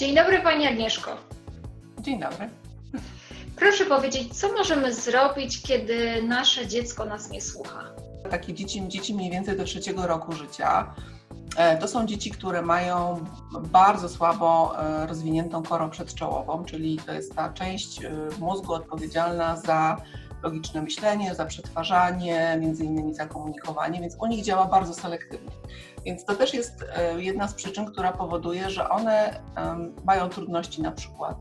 Dzień dobry Pani Agnieszko. Dzień dobry. Proszę powiedzieć, co możemy zrobić, kiedy nasze dziecko nas nie słucha? Takie dzieci, dzieci mniej więcej do trzeciego roku życia. e, To są dzieci, które mają bardzo słabo e, rozwiniętą korę przedczołową, czyli to jest ta część e, mózgu odpowiedzialna za logiczne myślenie, za przetwarzanie, między innymi za komunikowanie, więc u nich działa bardzo selektywnie. Więc to też jest e, jedna z przyczyn, która powoduje, że one mają trudności na przykład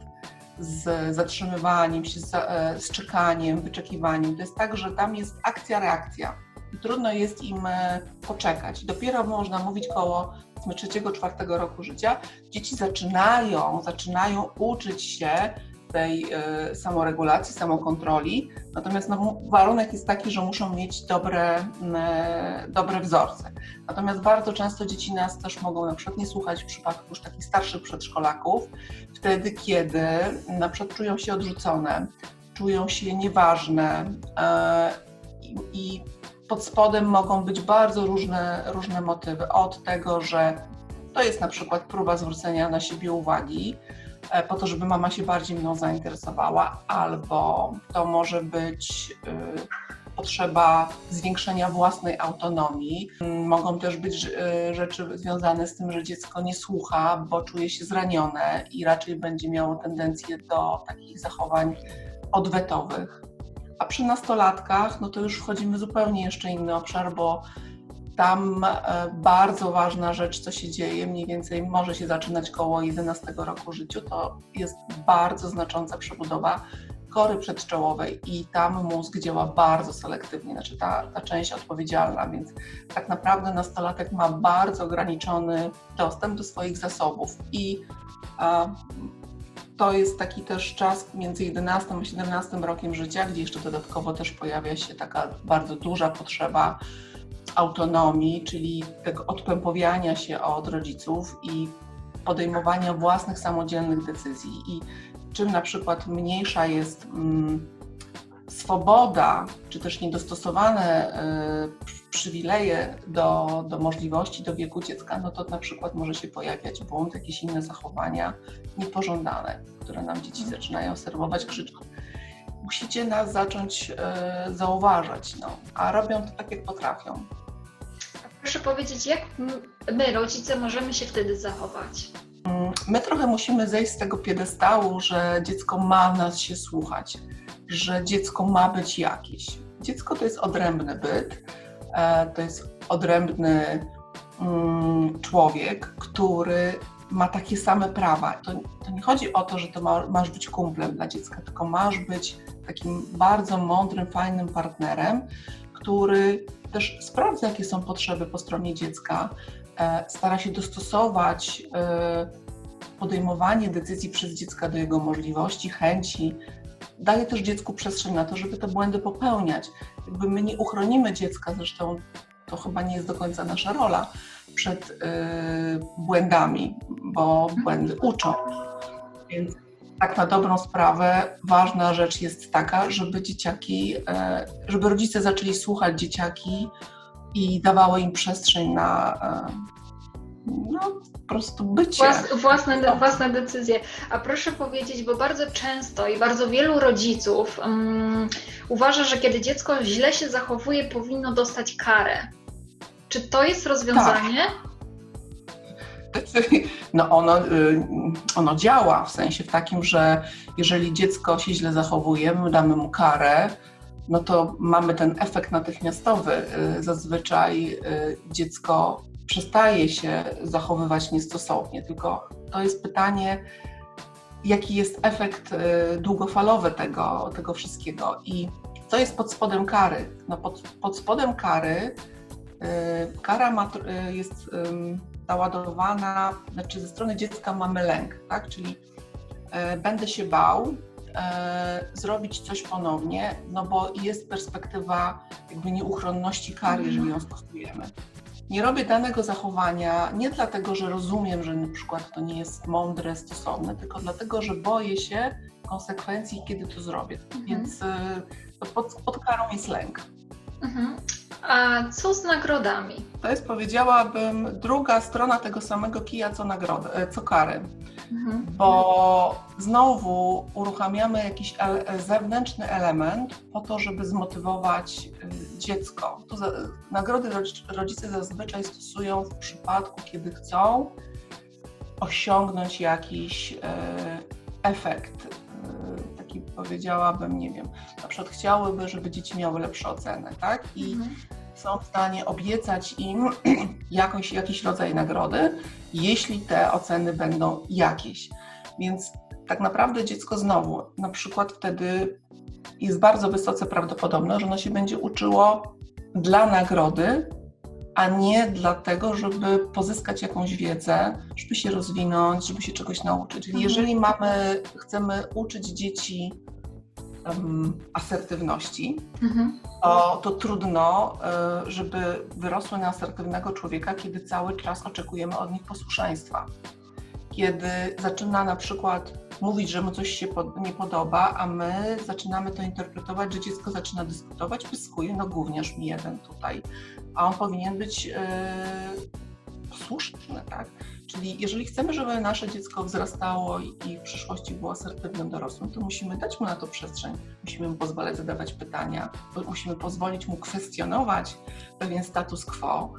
z zatrzymywaniem się, z, e, z czekaniem, wyczekiwaniem. To jest tak, że tam jest akcja, reakcja. I trudno jest im e, poczekać. Dopiero można mówić koło trzeciego, czwartego roku życia. Dzieci zaczynają, zaczynają uczyć się tej e, samoregulacji, samokontroli. Natomiast no, warunek jest taki, że muszą mieć dobre, e, dobre wzorce. Natomiast bardzo często dzieci nas też mogą na przykład nie słuchać w przypadku już takich starszych przedszkolaków, wtedy kiedy na przykład czują się odrzucone, czują się nieważne e, i, i pod spodem mogą być bardzo różne, różne motywy. Od tego, że to jest na przykład próba zwrócenia na siebie uwagi, po to, żeby mama się bardziej mną zainteresowała, albo to może być y, potrzeba zwiększenia własnej autonomii. Mm, Mogą też być y, rzeczy związane z tym, że dziecko nie słucha, bo czuje się zranione i raczej będzie miało tendencję do takich zachowań odwetowych. A przy nastolatkach, no to już wchodzimy zupełnie jeszcze inny obszar, bo tam e, bardzo ważna rzecz, co się dzieje, mniej więcej może się zaczynać koło 11 roku życia, to jest bardzo znacząca przebudowa kory przedczołowej i tam mózg działa bardzo selektywnie, znaczy ta, ta część odpowiedzialna, więc tak naprawdę nastolatek ma bardzo ograniczony dostęp do swoich zasobów i a, to jest taki też czas między 11 a 17 rokiem życia, gdzie jeszcze dodatkowo też pojawia się taka bardzo duża potrzeba autonomii, czyli tego odpępowiania się od rodziców i podejmowania własnych samodzielnych decyzji. I czym na przykład mniejsza jest mm, swoboda, czy też niedostosowane y, przywileje do, do możliwości, do wieku dziecka, no to na przykład może się pojawiać błąd, jakieś inne zachowania niepożądane, które nam dzieci zaczynają serwować krzycząc. Musicie nas zacząć y, zauważać, no, a robią to tak, jak potrafią. Proszę powiedzieć, jak my, rodzice, możemy się wtedy zachować? My trochę musimy zejść z tego piedestału, że dziecko ma nas się słuchać, że dziecko ma być jakieś. Dziecko to jest odrębny byt, e, to jest odrębny mm, człowiek, który ma takie same prawa. To, to nie chodzi o to, że to ma, masz być kumplem dla dziecka, tylko masz być takim bardzo mądrym, fajnym partnerem, który też sprawdza, jakie są potrzeby po stronie dziecka, e, stara się dostosować e, podejmowanie decyzji przez dziecka do jego możliwości, chęci. Daje też dziecku przestrzeń na to, żeby te błędy popełniać. Jakby my nie uchronimy dziecka, zresztą to chyba nie jest do końca nasza rola, przed e, błędami, bo błędy uczą. Więc tak na dobrą sprawę ważna rzecz jest taka, żeby dzieciaki, e, żeby rodzice zaczęli słuchać dzieciaki i dawały im przestrzeń na e, no, po prostu bycie. Włas, własne, No. własne decyzje. A proszę powiedzieć, bo bardzo często i bardzo wielu rodziców um, uważa, że kiedy dziecko źle się zachowuje, powinno dostać karę. Czy to jest rozwiązanie? No ono, y, ono działa w sensie w takim, że jeżeli dziecko się źle zachowuje, my damy mu karę, no to mamy ten efekt natychmiastowy. Y, Zazwyczaj y, dziecko przestaje się zachowywać niestosownie, tylko to jest pytanie, jaki jest efekt długofalowy tego, tego wszystkiego i co jest pod spodem kary? No pod, pod spodem kary kara ma, jest naładowana, znaczy ze strony dziecka mamy lęk, tak? Czyli e, będę się bał e, zrobić coś ponownie, no bo jest perspektywa jakby nieuchronności kary, jeżeli ją stosujemy. Nie robię danego zachowania nie dlatego, że rozumiem, że na przykład to nie jest mądre, stosowne, tylko dlatego, że boję się konsekwencji, kiedy to zrobię. Mhm. Więc e, pod, pod karą jest lęk. Mhm. A co z nagrodami? To jest, powiedziałabym, druga strona tego samego kija, co, nagrody, e, co kary. Mhm. bo znowu uruchamiamy jakiś ele- zewnętrzny element po to, żeby zmotywować y, dziecko. Nagrody rodz- rodzice zazwyczaj stosują w przypadku, kiedy chcą osiągnąć jakiś efekt. Taki powiedziałabym, nie wiem, na przykład chciałyby, żeby dzieci miały lepsze oceny, tak? I Mhm. Są w stanie obiecać im jakoś, jakiś rodzaj nagrody, jeśli te oceny będą jakieś. Więc tak naprawdę dziecko znowu, na przykład wtedy jest bardzo wysoce prawdopodobne, że ono się będzie uczyło dla nagrody, a nie dlatego, żeby pozyskać jakąś wiedzę, żeby się rozwinąć, żeby się czegoś nauczyć. Czyli Mhm. jeżeli mamy, chcemy uczyć dzieci em, asertywności, Mhm. To, to trudno, y, żeby wyrosły na asertywnego człowieka, kiedy cały czas oczekujemy od nich posłuszeństwa. Kiedy zaczyna na przykład mówić, że mu coś się nie podoba, a my zaczynamy to interpretować, że dziecko zaczyna dyskutować, pyskuje, no gówniarz mi jeden tutaj, a on powinien być yy, posłuszny, tak? Czyli jeżeli chcemy, żeby nasze dziecko wzrastało i w przyszłości było asertywnym dorosłym, to musimy dać mu na to przestrzeń. Musimy mu pozwalać zadawać pytania, musimy pozwolić mu kwestionować pewien status quo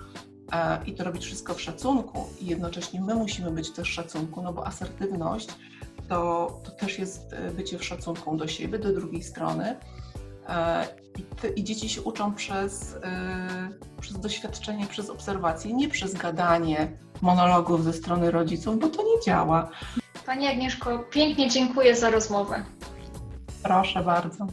e, i to robić wszystko w szacunku. I jednocześnie my musimy być też w szacunku, no bo asertywność to, to też jest e, bycie w szacunku do siebie, do drugiej strony. E, I, te, I dzieci się uczą przez, e, przez doświadczenie, przez obserwacje, nie przez gadanie monologów ze strony rodziców, bo to nie działa. Pani Agnieszko, pięknie dziękuję za rozmowę. Proszę bardzo.